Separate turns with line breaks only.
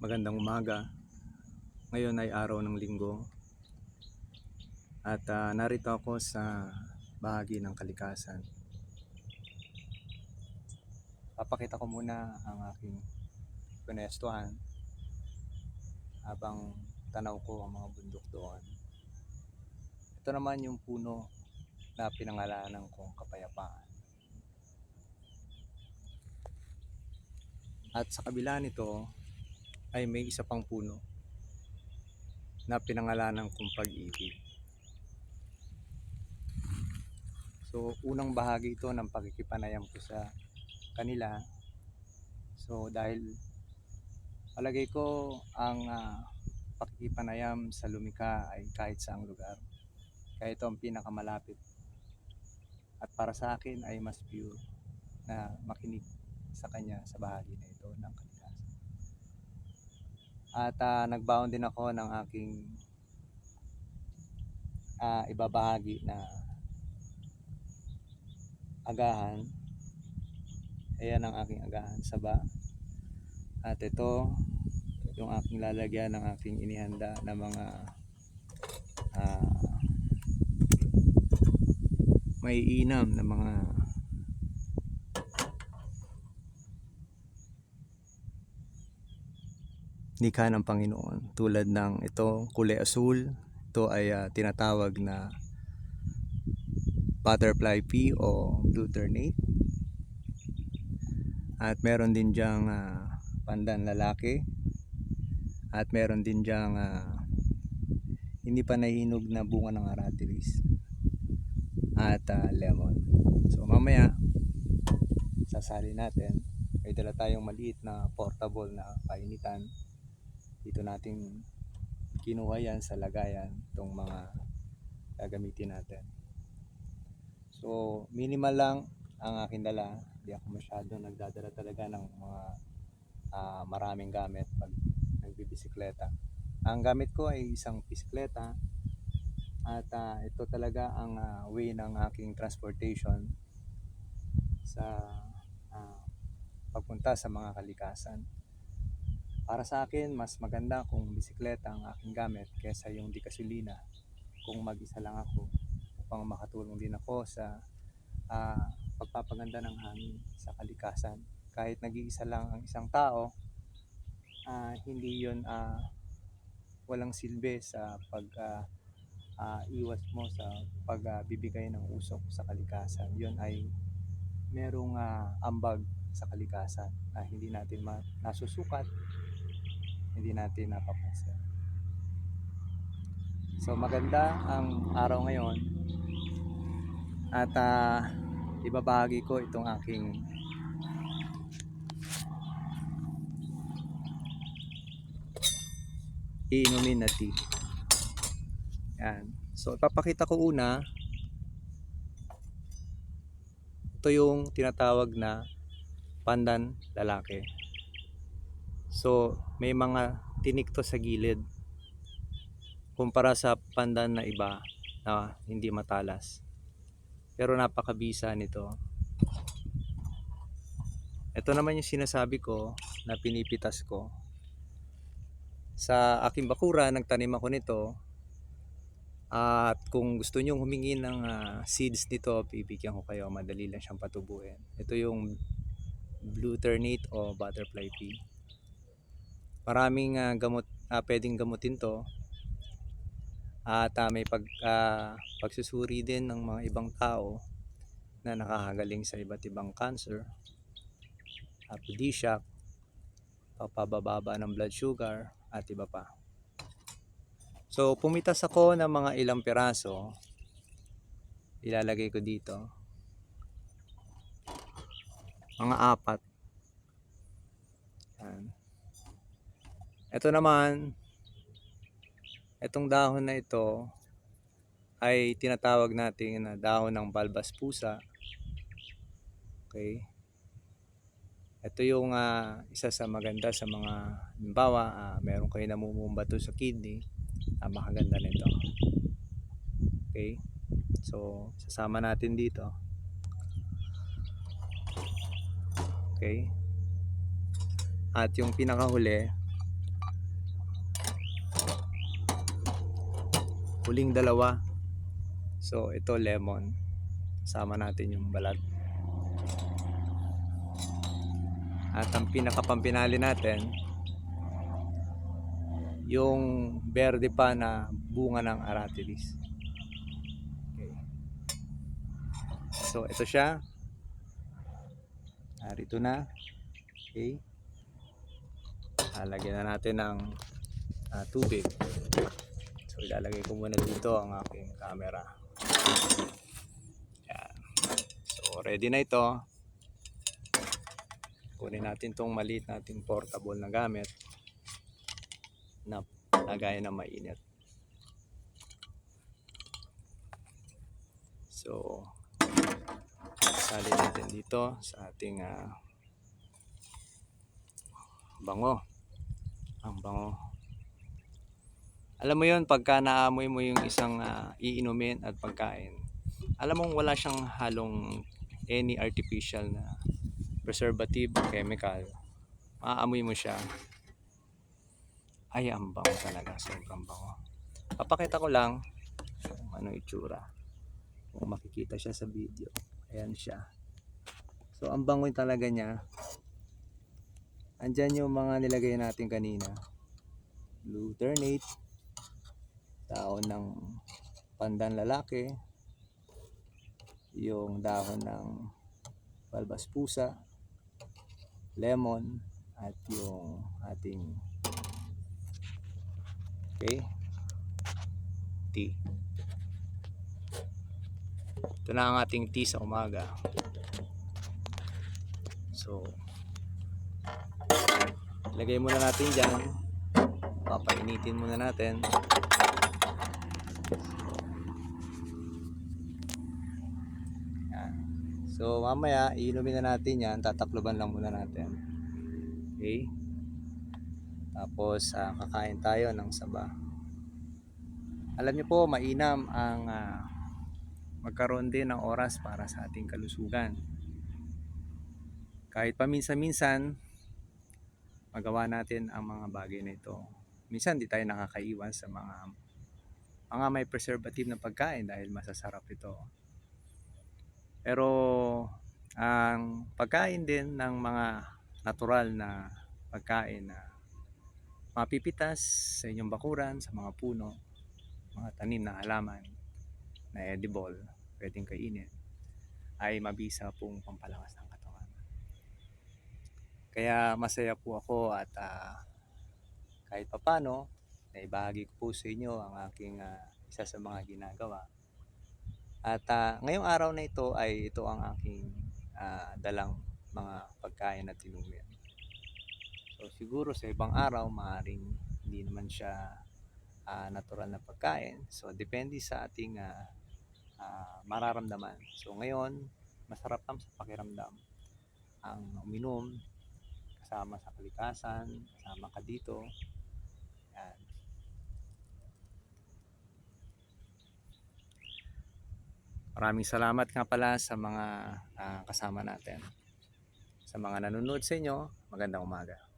magandang umaga. Ngayon ay araw ng linggo. At ah, narito ako sa bahagi ng kalikasan. Papakita ko muna ang aking pinestuhan habang tanaw ko ang mga bundok doon. Ito naman yung puno na pinangalanan kong kapayapaan. At sa kabila nito ay may isa pang puno na pinangalanan kong pag-ibig. So, unang bahagi ito ng pagkikipanayam ko sa kanila. So, dahil palagay ko ang ah, pakikipanayam sa lumika ay kahit saang lugar. Kaya ito ang pinakamalapit. At para sa akin ay mas pure na makinig sa kanya sa bahagi na ito ng kalikasan. At ah, nagbaon din ako ng aking ah, ibabahagi na agahan. Ayan ang aking agahan saba. At ito yung aking lalagyan ng aking inihanda na mga ah, may inam na mga nikha ng Panginoon. Tulad ng ito kulay asul. Ito ay ah, tinatawag na butterfly pea o blue ternate at meron din diyang ah, pandan lalaki. At meron din diyang ah, hindi pa nahihinog na bunga ng aratilis. At ah, lemon. So mamaya sasali natin. May dala tayong maliit na portable na painitan dito natin kinuha yan sa lagayan itong mga gagamitin natin. So minimal lang ang aking dala. Hindi ako masyado nagdadala talaga ng mga ah, maraming gamit pag nagbibisikleta. Ang gamit ko ay isang bisikleta at ah, ito talaga ang ah, way ng aking transportation sa ah, pagpunta sa mga kalikasan para sa akin, mas maganda kung bisikleta ang aking gamit kaysa yung di gasolina kung mag-isa lang ako upang makatulong din ako sa ah, pagpapaganda ng hangin sa kalikasan. Kahit nag-iisa lang ang isang tao, ah, hindi yun ah, walang silbi sa pag ah, ah, iwas mo sa pagbibigay ng usok sa kalikasan. Yun ay merong ah, ambag sa kalikasan na hindi natin nasusukat hindi natin napapansin. So maganda ang araw ngayon at ah, ibabahagi ko itong aking iinumin na tea. Yan. So ipapakita ko una ito yung tinatawag na pandan lalaki. So, may mga tinik to sa gilid kumpara sa pandan na iba na hindi matalas. Pero napakabisa nito. Ito naman yung sinasabi ko na pinipitas ko. Sa aking bakura, nagtanim ako nito. At kung gusto nyo humingi ng ah, seeds nito, bibigyan ko kayo. Madali lang siyang patubuin. Ito yung blue ternate o butterfly pea maraming ah, gamot ah, pwedeng gamutin to. At ah, may pag ah, pagsusuri din ng mga ibang tao na nakakagaling sa iba't ibang cancer. Aphrodisiac papababa ng blood sugar at iba pa. So pumitas ako ng mga ilang piraso. Ilalagay ko dito. Mga apat. Yan ito naman, itong dahon na ito ay tinatawag natin na dahon ng balbas pusa. Okay. Ito yung ah, isa sa maganda sa mga halimbawa, ah, meron kayo namumumbato sa kidney, ah, makaganda nito. Okay. So, sasama natin dito. Okay. At yung pinakahuli, huling dalawa. So ito lemon. Sama natin yung balat. At ang pinakapampinali natin, yung berde pa na bunga ng aratilis. Okay. So ito siya. Narito na. Okay. Lalagyan na natin ng ah, tubig. Ilalagay ko muna dito ang aking camera. Yan. So ready na ito. Kunin natin tong maliit nating portable na gamit na lagay na mainit. So sali natin dito sa ating ah, bango. Ang bango. Alam mo yon pagka naamoy mo yung isang ah, iinumin at pagkain, alam mong wala siyang halong any artificial na preservative chemical. Maaamoy mo siya. Ay, ang bango talaga. Sobrang bango. Papakita ko lang kung ano itsura. Kung makikita siya sa video. Ayan siya. So, ang bango talaga niya. Andyan yung mga nilagay natin kanina. Glutamate. Dahon ng pandan lalaki. Yung dahon ng balbas pusa. Lemon. At yung ating Okay. Tea. Ito na ang ating tea sa umaga. So, lagay muna natin dyan. Papainitin muna natin. So, mamaya, iinumin na natin yan. Tatakloban lang muna natin. Okay. Tapos ah, kakain tayo ng saba. Alam niyo po, mainam ang ah, magkaroon din ng oras para sa ating kalusugan. Kahit paminsan-minsan, magawa natin ang mga bagay na ito. Minsan di tayo nakakaiwan sa mga mga may preservative na pagkain dahil masasarap ito. Pero ang pagkain din ng mga natural na pagkain na mapipitas sa inyong bakuran, sa mga puno, mga tanim na halaman na edible, pwedeng kainin, ay mabisa pong pampalakas ng katawan. Kaya masaya po ako at ah, kahit papano, naibahagi ko po sa inyo ang aking ah, isa sa mga ginagawa. At ah, ngayong araw na ito ay ito ang aking ah, dalang mga pagkain at inumin. So siguro sa ibang araw maaring hindi naman siya ah, natural na pagkain. So depende sa ating ah, ah, mararamdaman. So ngayon, masarap lang sa pakiramdam ang uminom kasama sa kalikasan, kasama ka dito. Yan. Maraming salamat nga pala sa mga ah, kasama natin. Sa mga nanonood sa inyo, magandang umaga.